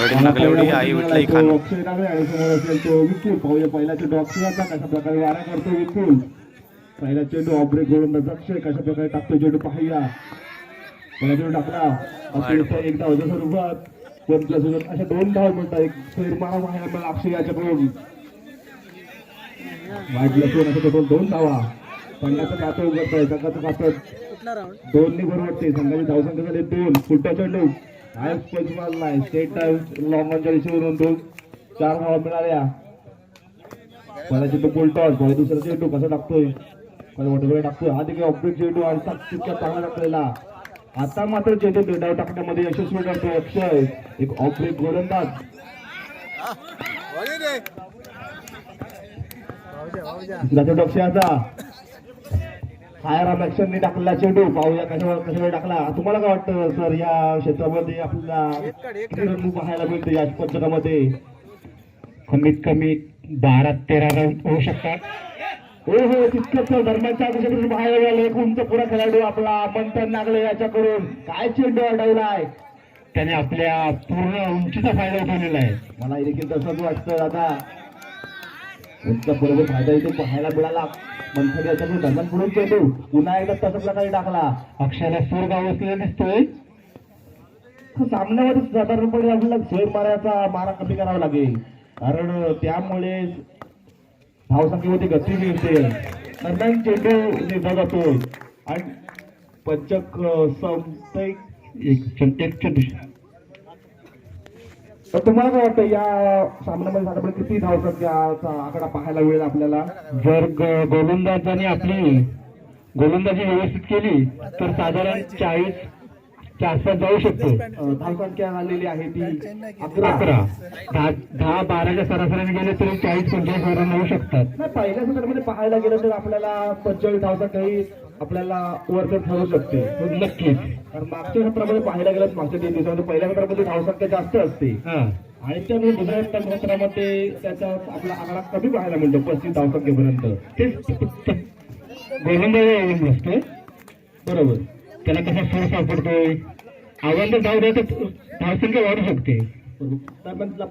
कबड्डी नागलेवडी आई विठलाई खान. अक्षय डावे आणि समोर असेल तो विपुल पाहूया पहिला चेंडू अक्षयाचा कशा प्रकारे वारा करतो विपुल पहिला चेंडू ऑब्रेक गोलंदाज अक्षय कशा प्रकारे टाकतो चेंडू पाहूया? पहिला चेंडू टाकला. अक्षयचा एक धावच्या स्वरूपात वन प्लस वन अशा दोन धाव म्हणतात एक सैर मारा पाहायला मिळाला अक्षय याच्याकडून. वाईट प्लस वन असं टोटल दोन धावा. संघाचं खातं उघडत आहे संघाचं खातं दोन ने बरोबर संघाची धावसंख्या झाली दोन. फुलटा चेंडू स्टेट दोन चार धावा मिळाल्या पहिला चेंडू पहिला दुसरा चेंडू कसा टाकतोय? पहिला टाकतोय? हा देखील ऑब्जेक्ट चेंडू आणि तितक्या चांगला टाकलेला. आता मात्र चेंडू डाव टाकण्यामध्ये यशस्वी ठरतो अक्षय. एक ऑब्रेक गोलंदाज. जातो अक्षयाचा फायर ऍक्शनने टाकला चेंडू पाहूया कशा कशा वेळी टाकला. तुम्हाला काय वाटतं सर या क्षेत्रामध्ये आपल्याला किती पाहायला मिळते या पंचकामध्ये कमीत कमी बारा तेरा रन होऊ शकतात. हो हो तितकंच धर्माच्या दिशेकडून पाहायला मिळालं एक उंच पुरा खेळाडू आपला मंथन नागले याच्याकडून. काय चेंडू अडवलाय? त्याने आपल्या पूर्ण उंचीचा फायदा उठवलेला आहे. मला देखील तसंच वाटतं. दादा बरोबर फायदा इथे पाहायला मिळाला. मंथन याच्याकडून दरम्यान म्हणून चेंडू पुन्हा एकदा तसं प्रकारे टाकला. अक्षराला सूर गाव असलेला दिसतोय. सामन्यामध्ये साधारणपणे आपल्याला सर मारायचा मारा कमी करावा लागेल. कारण त्यामुळे धावसंख्येमध्ये गती मिळते. दरम्यान चेंडू निघा जातो. आणि पंचक अं, एक चेंडू- तर तुम्हाला काय वाटतं या सामन्यामध्ये साधारण किती धावसंख्याचा आकडा पाहायला मिळेल आपल्याला? जर गोलंदाजाने आपली गोलंदाजी व्यवस्थित केली तर साधारण चाळीस च्या आसपास जाऊ शकतो. धावसंख्या आलेली आहे ती अकरा. दहा दहा बाराच्या सरासरीने गेले तरी चाळीस पंचेचाळीस रन होऊ शकतात. नाही पहिल्या सत्रामध्ये पाहायला गेलं तर आपल्याला पंचेचाळीस धावसंख्याही आपल्याला वरकर ठरू शकते. नक्कीच. कारण मागच्या सत्रामध्ये पाहायला गेलं मागच्या तीन दिवसामध्ये पहिल्या सत्रामध्ये धावसंख्या जास्त असते. हा. आणि त्यामुळे दुसऱ्या सत्रामध्ये त्याचा आपला आकडा कमी पाहायला मिळतो पस्तीस धावसंख्येपर्यंत तेच अवलंबून असतो बरोबर. त्याला कसा फोर सापडतोय? आव्हान जाऊ द्या तर धावसंख्या वाढू शकते. चांगला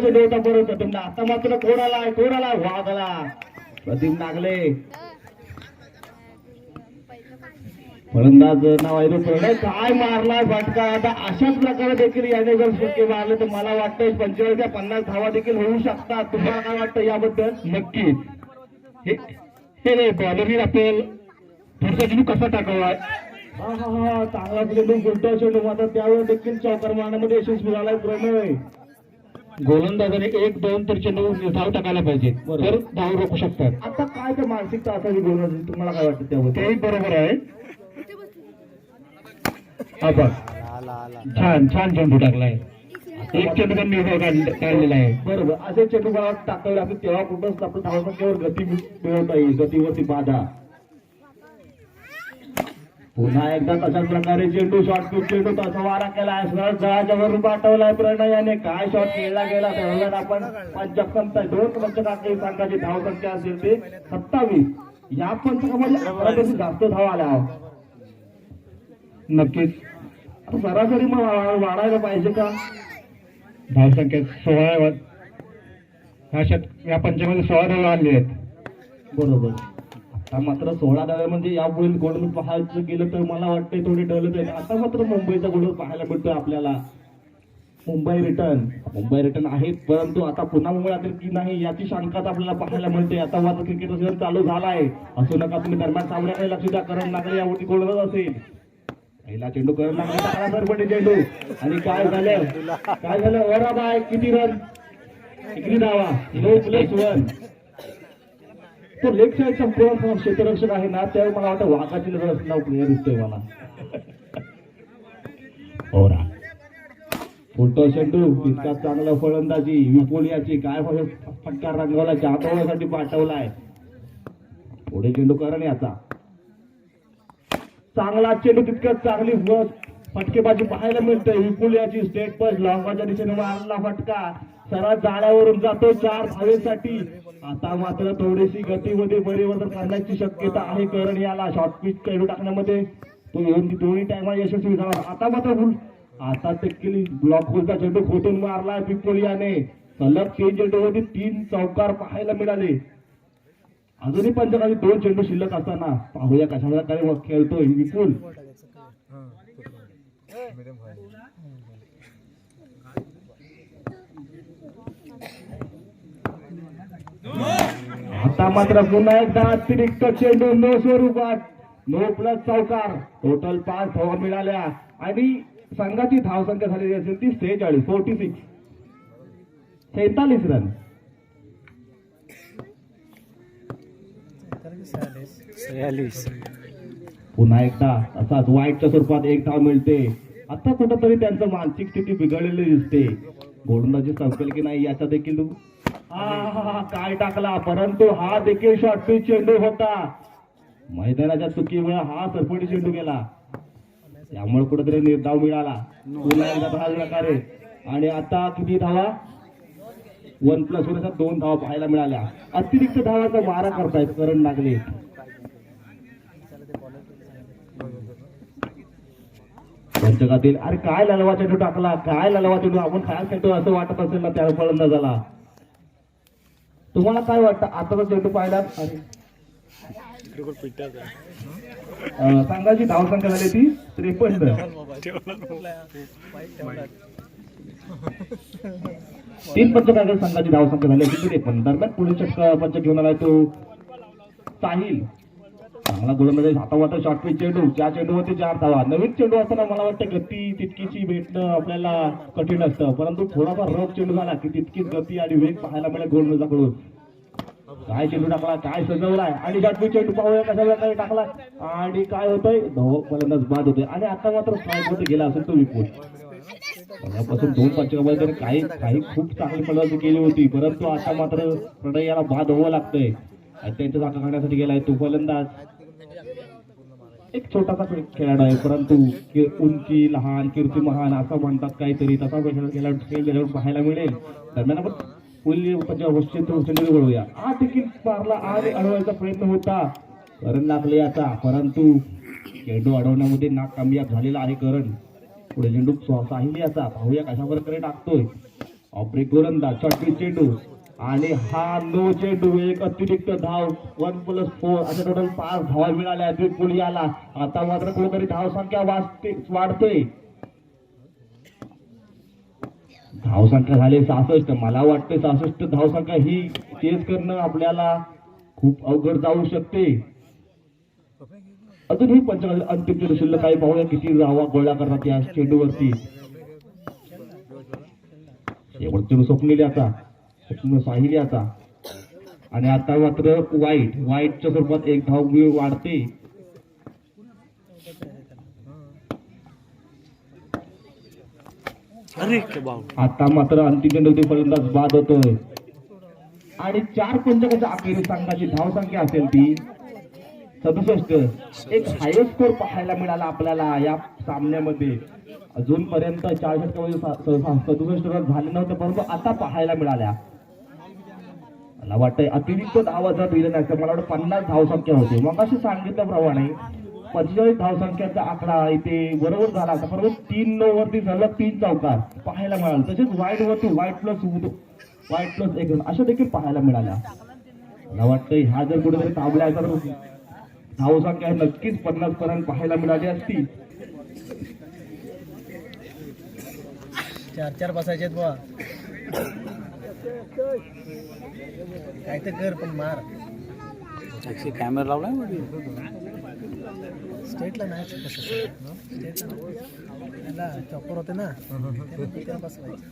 होता बरोबर आता मात्र कोण आलाय कोण आलाय वाघ आला प्रदीप नागले. फलंदाज नाव आहे तो प्रणय काय मारलाय फटका? आता अशाच प्रकारे देखील याने जर शक्य मारले तर मला वाटतं पंचेचाळीस ते पन्नास धावा देखील होऊ शकतात. तुम्हाला काय वाटतं याबद्दल? नक्कीच हे नाही बॉलरने आपल्याला पुढचा चेंडू कसा टाकावा? हा हा हा चांगला चेंडू गुलटा चेंडू मात्र त्यावेळेस देखील चौकार मारण्यामध्ये यशस्वी झालाय प्रणय गोलंदाजाने एक दोन तर चेंडू धाव टाकायला पाहिजे. बरोबर. तर धाव रोखू शकतात. आता काय ते मानसिकता असावी गोलंदाजी तुम्हाला काय वाटतं त्याबद्दल? तेही बरोबर आहे. छान छान चेंडू टाकलाय एक चेंडू त्यांनी उभा काढलेला आहे. बरोबर. असे चेंडू मला टाकावे आपण तेव्हा कुठंच आपण धावसंख्येवर गती मिळवता येईल. गतीवरती बाधा. पुन्हा एकदा तशाच प्रकारे चेंडू शॉर्ट पिच चेंडू तसा वारा केला सरळ जळाच्या वरून पाठवलाय प्रणयाने. काय शॉट खेळला गेला? त्यावेळेला आपण पंचक्कम दोन पंचकाची संघाची धावसंख्या असेल ते सत्तावीस. या पंचकामध्ये जास्त धाव आल्या. नक्कीच. सरासरी मग वाढायला पाहिजे का? धावसंख्या सोळा ह्या शत या पंचामध्ये सोळा धावा आणले आहेत. बरोबर. आता मात्र सोळा धाव्यामध्ये यापुढील गोल्ड पाहायचं गेलं तर मला वाटतंय थोडी डलत आहे आता मात्र मुंबईचा गोल्ड पाहायला मिळतोय आपल्याला. मुंबई रिटर्न मुंबई रिटर्न आहेत परंतु आता पुन्हा मुंबई राहतील की नाही याची शंकाच आपल्याला पाहायला मिळते. आता मात्र क्रिकेट चालू झाला आहे असू नका तुम्ही दरम्यान सामन्याकडे लक्ष द्या. करण लागले यावरती गोल्डच असेल. पहिला चेंडू करण लागले चेंडू. आणि काय झालं? काय झालं? वरा बाय किती रन किती धावा? नो प्लस वन तो लेफ्ट साईड संपूर्ण क्षेत्ररक्षक आहे ना त्यावेळी मला वाटतं वाघाची नजर असणार प्लेअर दिसतोय मला. ओरा. फुलटो चेंडू इतका चांगला फलंदाजी विपुल याची काय फटकार रंगवला जाधवण्यासाठी पाठवलाय. पुढे चेंडू करण याचा चांगला चेंडू तितकंच चांगली बस फटकेबाजी पाहायला मिळते विपुलियाची स्टेट पज लांबाच्या दिशेने मारला फटका. सरळ जाळ्यावरून जातो चार धावेसाठी. आता मात्र थोडीशी गतीमध्ये परिवर्तन करण्याची शक्यता आहे करण याला. शॉर्ट पिच चेंडू टाकण्यामध्ये तो येऊन दोन्ही टायमा यशस्वी झाला. आता मात्र फुल आता देखील ब्लॉक होलचा चेंडू खोटून मारला पिपोलियाने सलग तीन चेंडूमध्ये तीन चौकार पाहायला मिळाले. अजूनही पंचकाली दोन चेंडू शिल्लक असताना पाहूया कशा प्रकारे खेळतोय विपुल. आता मात्र पुन्हा एकदा अतिरिक्त चेंडू नो स्वरूपात नो प्लस चौकार. टोटल पाच धावा मिळाल्या. आणि संघाची धावसंख्या झालेली असेल ती सेहेचाळीस फोर्टी सिक्स सेहेतालीस रन पुन्हा एकदा असाच वाईटच्या स्वरूपात एक धाव मिळते. आता कुठंतरी त्यांचं मानसिक स्थिती बिघडलेली दिसते. गोलंदाजी संपेल की नाही याचा देखील काय टाकला? परंतु हा देखील शॉर्टपीच चेंडू होता. मैदानाच्या चुकीमुळे हा सरपटी चेंडू गेला. त्यामुळे कुठेतरी निर्धाव मिळाला. पुन्हा एकदा प्रकारे. आणि आता किती धावा? वन प्लस वन दोन धावा पाहायला मिळाल्या. अतिरिक्त धावाचा वारा करतायत करण लागले पंचकातील अरे काय ललवा चेंडू टाकला काय ललवा चेंडू आपण काय खेळतो असं वाटत असेल ना त्या फलंदाजाला. तुम्हाला काय वाटतं? आताचा चेंडू पाहिला सांगायची धावसंख्या झाली ती त्रेपन्न. तीन पंचकातील संघाची धावसंख्या झाली होती पण दरम्यान पुढील षटक पंच घेऊन आलाय तो साहिल. चांगला गोलंदाज हातावाटा शॉर्टपिच चेंडू त्या चेंडूवरती चार धावा. नवीन चेंडू असताना मला वाटतं गती तितकीची भेटणं आपल्याला कठीण असतं. परंतु थोडाफार रफ चेंडू झाला की तितकीच गती आणि वेग पाहायला मिळेल गोलंदाजाकडून काय चेंडू टाकला काय सजवलाय? आणि शॉर्टपिच चेंडू पाहूया कशा प्रकारे टाकला. आणि काय होतंय? धाव गोलंदाज बाद होतोय. आणि आता मात्र स्ट्राईकमध्ये गेला असेल तो विपुल. पहिल्यापासून दोन पंचकामध्ये तर काही काही खूप चांगली फलंदाजी केली होती. परंतु आता मात्र प्रणय याला बाद व्हावं लागतंय. आणि त्यांच्या जागा करण्यासाठी गेलाय तो फलंदाज. एक छोटासा खेळाडू आहे परंतु उंची लहान कीर्ती महान असं म्हणतात काहीतरी. तसा खेळ खेळाडू खेळ पाहायला मिळेल. दरम्यान आपण पुल्ली उपचार वळूया हा देखील मारला आणि अडवायचा प्रयत्न होता. करण लागले याचा परंतु चेंडू अडवण्यामध्ये नाकामयाब झालेला आहे करण. पुढे चेंडू स्व- साहिल याचा. पाहूया कशा प्रकारे टाकतोय. ऑपरेट गोलंदाज शॉर्टपिच चेंडू आणि हा नो चेंडू एक अतिरिक्त धाव वन प्लस फोर अशा टोटल पाच धावा मिळाल्या. याला. आता मात्र कुठेतरी धाव संख्या वाचते वाढते धावसंख्या झाली सहासष्ट. मला वाटते सहासष्ट धावसंख्या ही तेच करणं आपल्याला खूप अवघड जाऊ शकते. अजूनही पंचकाल अंतिम चेंडू शिल्लक काही पाहूया. किती धावा गोळा करतात या चेंडूवरती शेवट चेंडू स्वप्नील याचा स्वप्न साहिल याचा आणि आता मात्र वाईट वाईटच्या स्वरूपात एक धाव वाढते. आता मात्र अंतिम चेंडूवरती फलंदाज बाद होतोय. आणि चार पंचकाच्या अखेरीस संघाची धावसंख्या असेल ती. सदुसष्ट. एक हायस्ट स्कोर पाहायला मिळाला आपल्याला या सामन्यामध्ये. अजूनपर्यंत चार षटकामध्ये सदुसष्ट रन झाले नव्हते परंतु आता पाहायला मिळाल्या. मला वाटतंय अतिरिक्त धावा जर दिले नाही तर मला वाटतं पन्नास धावसंख्या होती. मग अशी सांगितल्याप्रमाणे पंचेचाळीस धावसंख्याचा आकडा इथे बरोबर झाला होता परंतु तीन नऊ वरती झालं तीन चौकार पाहायला मिळाला. तसेच वाईट वरती वाईट प्लस वाईट प्लस एक रन अशा देखील पाहायला मिळाल्या. मला वाटतं ह्या जर कुठेतरी थांबल्या तर धावसंख्या नक्कीच पन्नास पर्यंत पाहायला मिळाली असती. चार चार बसायचे बुवा. काय तर कर पण मार. टॅक्सी कॅमेरा लावलायमध्ये स्टेटला नाही स्टेटला चॉपर होते ना बसवायचे?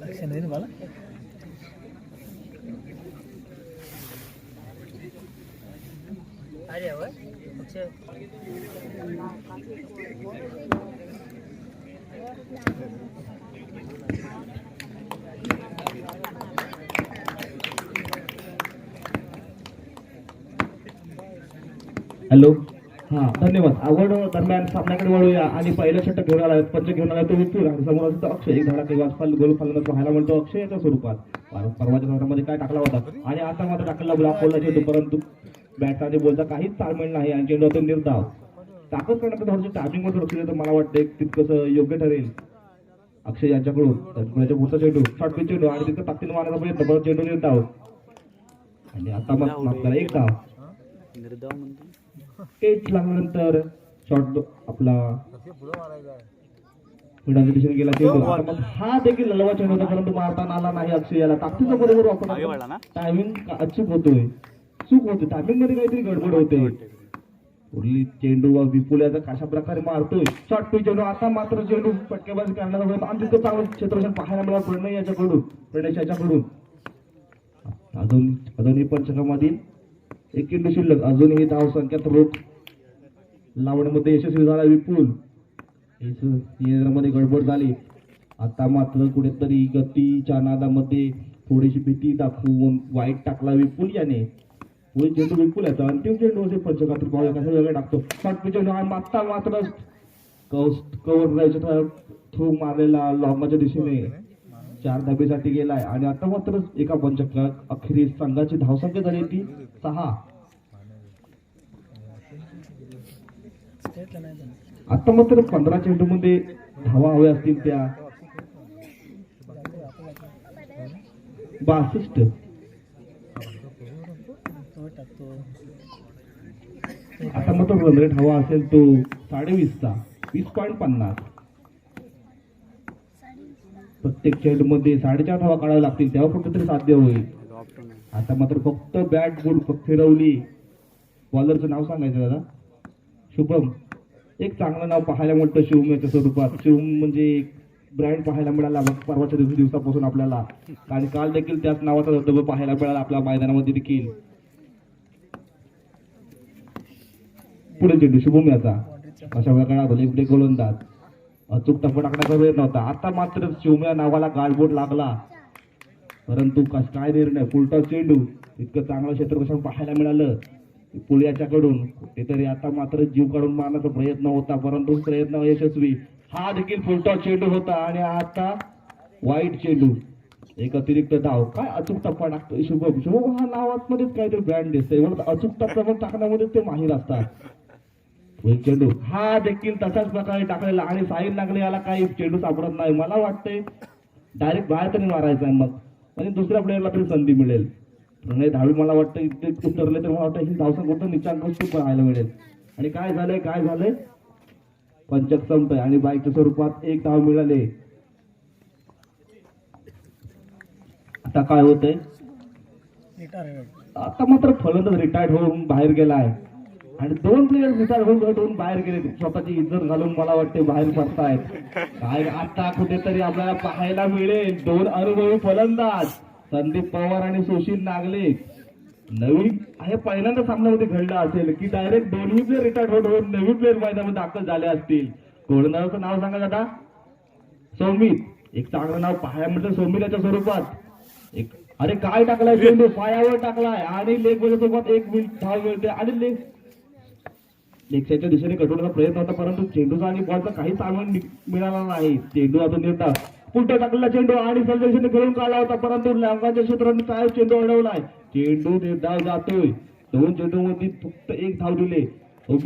लक्ष नाही हॅलो. हा धन्यवाद. आवड दरम्यान सामन्याकडे वळूया आणि पहिलं षटक घेऊन आला पंच घेऊन आला तो विपुल आणि समोर असतो अक्षय. एक धडा काही फाल गोल फालना पाहायला म्हणतो अक्षयच्या स्वरूपात. परवाच्या दौऱ्यामध्ये काय टाकला होता? आणि आता मात्र टाकला ब्लॉक बोलला परंतु बॅटचा आणि बॉलचा काहीच ताळमेळ नाही आणि चेंडू होतो निर्धाव. ताकद करण्याचं थोडंसं टायमिंगमध्ये लक्ष तर मला वाटतं एक तितकंसं योग्य ठरेल. अक्षय यांच्याकडून त्याच्या पुढचा चेंडू शॉर्ट पिच चेंडू आणि तिथं ताकदीने मारण्याचा प्रयत्न परत चेंडू निर्धाव. आणि आता मग करा एक धाव. एच लागल्यानंतर शॉर्ट आपला गेला चेंडू. मग हा देखील ललवा चेंडू होता परंतु मारताना आला नाही अक्षय याला. ताकदीचा बरोबर? वापर टायमिंग अचूक होतोय. चूक होते. टायमिंगमध्ये काहीतरी गडबड होते. उरली चेंडू व विपुल्याचा कशा प्रकारे मारतोय? शॉर्ट चेंडू. आता मात्र चेंडू फटकेबाजी करण्याचा आमचं आणि चांगलं क्षेत्रक्षण पाहायला मिळाला. प्रणय याच्याकडून प्रणेश याच्याकडून अजून अजूनही पंचकामधील एक चेंडू शिल्लक. अजूनही धाव संख्यात रोख. लावण्यामध्ये यशस्वी झाला विपुल. मध्ये गडबड झाली. आता मात्र कुठेतरी गतीच्या नादामध्ये थोडीशी भीती दाखवून वाईट टाकला विपुल याने. पुढे चेंडू विपुल अंतिम चेंडू होते पंचकात्री बॉल कसा वेगळा टाकतो शॉर्ट आणि आता मात्र कवर राहायच्या थ्रू मारलेला लॉंगाच्या दिशेने चार धाबेसाठी गेलाय आणि आता मात्र एका पंचकात अखेरीस संघाची धावसंख्या झाली ती सहा। आता मात्र पंधरा चेंडू मध्ये धावा हव्या असतील त्या बासष्ट टाकतो. आता मात्र रन रेट हवा असेल तो साडेवीसचा वीस पॉईंट पन्नास. प्रत्येक चेंडू मध्ये साडेचार हवा काढाव्या लागतील तेव्हा कुठेतरी साध्य होईल. आता मात्र फक्त बॅट बोर्ड फिरवली. बॉलरचं नाव सांगायचं दादा? शुभम. एक चांगलं नाव पाहायला मिळतं शिवम याच्या स्वरूपात. शिवम म्हणजे एक ब्रँड पाहायला मिळाला परवाच्या दिवशी दिवसापासून आपल्याला. आणि काल देखील त्याच नावाचा धबधबा पाहायला मिळाला आपल्या मैदानामध्ये देखील. पुढे चेंडू शुभम याचा अशा प्रकारे भले पुढे गोलंदाज अचूक टप्पा टाकण्याचा प्रयत्न होता आता मात्र शिवम्या नावाला गालबोट लागला. परंतु कस काय निर्णय? फुलटा चेंडू. इतकं चांगलं क्षेत्ररक्षण पाहायला मिळालं? पुण्याच्याकडून कुठेतरी आता मात्र जीव काढून मारण्याचा प्रयत्न होता. परंतु प्रयत्न यशस्वी. हा देखील फुलटा चेंडू होता. आणि आता वाईट चेंडू. एक अतिरिक्त धाव. काय अचूक टप्पा टाकतोय शुभम? शुभम हा नावातमध्येच काहीतरी ब्रँड दिसतोय. म्हणून अचूक टप्पा पण टाकण्यामध्येच ते माहीर असतात. चेंडू. हा देखील तशाच प्रकारे टाकलेला आणि साईड लागले याला काही चेंडू सापडत नाही. मला वाटतंय डायरेक्ट बाहेर तरी मारायचा आहे मग. म्हणजे दुसऱ्या प्लेअरला तरी संधी मिळेल. प्रणय धावी मला वाटतं इथे उतरले तर मला वाटतं ही धावसंख कुठं निचांक खूप पाहायला मिळेल. आणि काय झालंय काय झालंय? पंचक संपतंय आणि बाईकच्या स्वरूपात एक धाव मिळाले. आता काय होतंय? आता मात्र फलंदाज रिटायर्ड होऊन बाहेर गेलाय आणि दोन प्लेयर रिटायर होऊन होऊन बाहेर गेले. स्वतःची इज्जत घालून मला वाटते बाहेर पडतायत. काय आता कुठेतरी आपल्याला पाहायला मिळेल. दोन अनुभवी फलंदाज. संदीप पवार आणि सुशील नागले. नवीन हे पहिल्यांदा सामन्यामध्ये घडलं असेल की डायरेक्ट दोन्ही प्लेयर रिटायर्ड होऊन होऊन नवीन प्लेयर मैदानामध्ये दाखल झाले असतील. गोलंदाजाचं नाव सांगा दादा? सौमित. एक चांगलं नाव पाहायला मिळतं सौमिताच्या स्वरूपात. एक अरे काय टाकलाय पायावर टाकलाय. आणि लेग सोबत एक मिनिट धाव मिळते. आणि लेग लेगच्या दिशेने कटवण्याचा प्रयत्न होता परंतु चेंडूचा आणि बॉलचा काही सामान मिळाला नाही. चेंडू आता निर्धाव पुढे टाकलेला चेंडू आणि सर्वेक्षण खेळून काढला होता परंतु लँगाच्या क्षेत्राने काय चेंडू अडवलाय? चेंडू निर्धाव जातोय. दोन चेंडू मध्ये फक्त एक धाव दिले.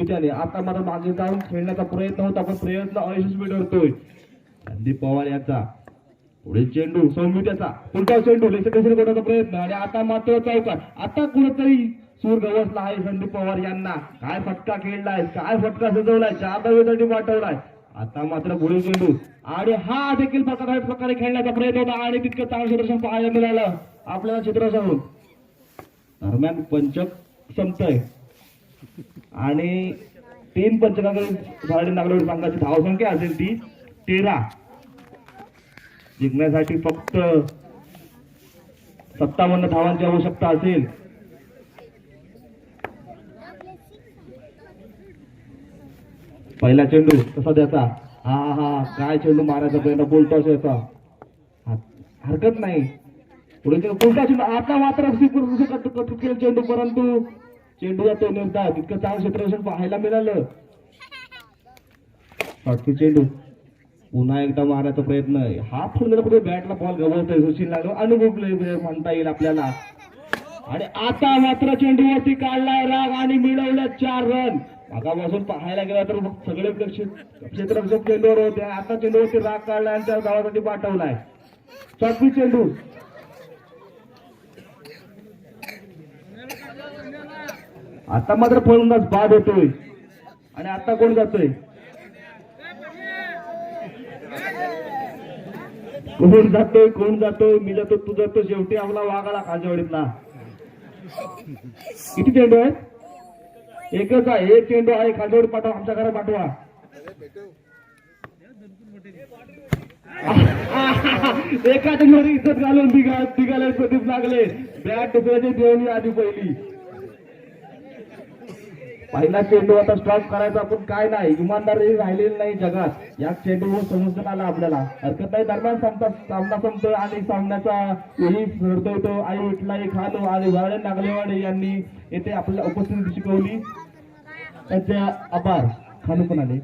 त्याने आता मात्र मागे जाऊन खेळण्याचा प्रयत्न होता पण प्रयत्न अयशस्वी ठरतोय. संदीप पवार याचा. पुढे चेंडू सौम्य त्याचा. पुढचा चेंडू लेक्शन करण्याचा प्रयत्न. आणि आता मात्र चौकार आता कुठेतरी सूर गवसला आहे संदीप पवार यांना. काय फटका खेळलाय? काय फटका सजवलाय? चार धावेसाठी पाठवलाय आता मात्र पुढे चेंडू. आणि हा देखील प्रकार प्रकारे खेळण्याचा प्रयत्न होता. आणि तितकं चांगलं क्षेत्ररक्षण पाहायला मिळालं. आपल्याला क्षेत्ररक्षण दरम्यान पंचक संपतय. आणि तीन पंचकाकडे नागरिक संघाची धावसंख्या असेल ती तेरा. जिंकण्यासाठी फक्त सत्तावन्न धावांची आवश्यकता असेल. पहिला चेंडू कसा द्यायचा? हा हा काय चेंडू मारायचा प्रयत्न बोलटॉस यायचा. हरकत नाही. पुढे कोणता चेंडू आता मात्र केलं चेंडू परंतु चेंडू जातो नेमता तितकं चांगलं क्षेत्ररक्षण पाहायला मिळालं. शॉटकी चेंडू. पुन्हा एकदा मारायचा प्रयत्न आहे. हा फुल कुठे बॅटला बॉल गवळतोय. सुशील लागलो अनुभव म्हणता येईल आपल्याला. आणि आता मात्र चेंडूवरती काढलाय राग आणि मिळवलं चार रन मागापासून पाहायला गेला तर मग सगळे क्षेत्र- क्षेत्ररक्षक चेंडूवर होते. आता चेंडूवरती राग काढला आणि त्या गावासाठी पाठवलाय. चौथी चेंडू. आता मात्र फलंदाज बाद होतोय. आणि आता कोण जातोय? कोण जातोय कोण जातोय मी जातो तू जातो शेवटी आपला वागाला खालच्यावाडीतला किती चेंडू आहेत? एकच आहे एक चेंडू आहे खालच्यावाडी पाठवा आमच्या घरात पाठवा. एका चेंडूवर इज्जत घालून निघाले प्रदीप लागले. बॅट टुकड्याची देवणी आधी पहिली. पहिला चेंडू आता स्टॉप करायचा आपण काय नाही. इमानदारी राहिलेली नाही जगात. या चेंडूवर समजून आला आपल्याला. हरकत नाही दरम्यान संपता सामना संपतो आणि सामन्याचा ही सरतोय आई विठलाई खानो आणि वाळे नागलेवाडे यांनी येथे आपल्याला उपस्थिती शिकवली. त्यांचे आभार खानू पण आले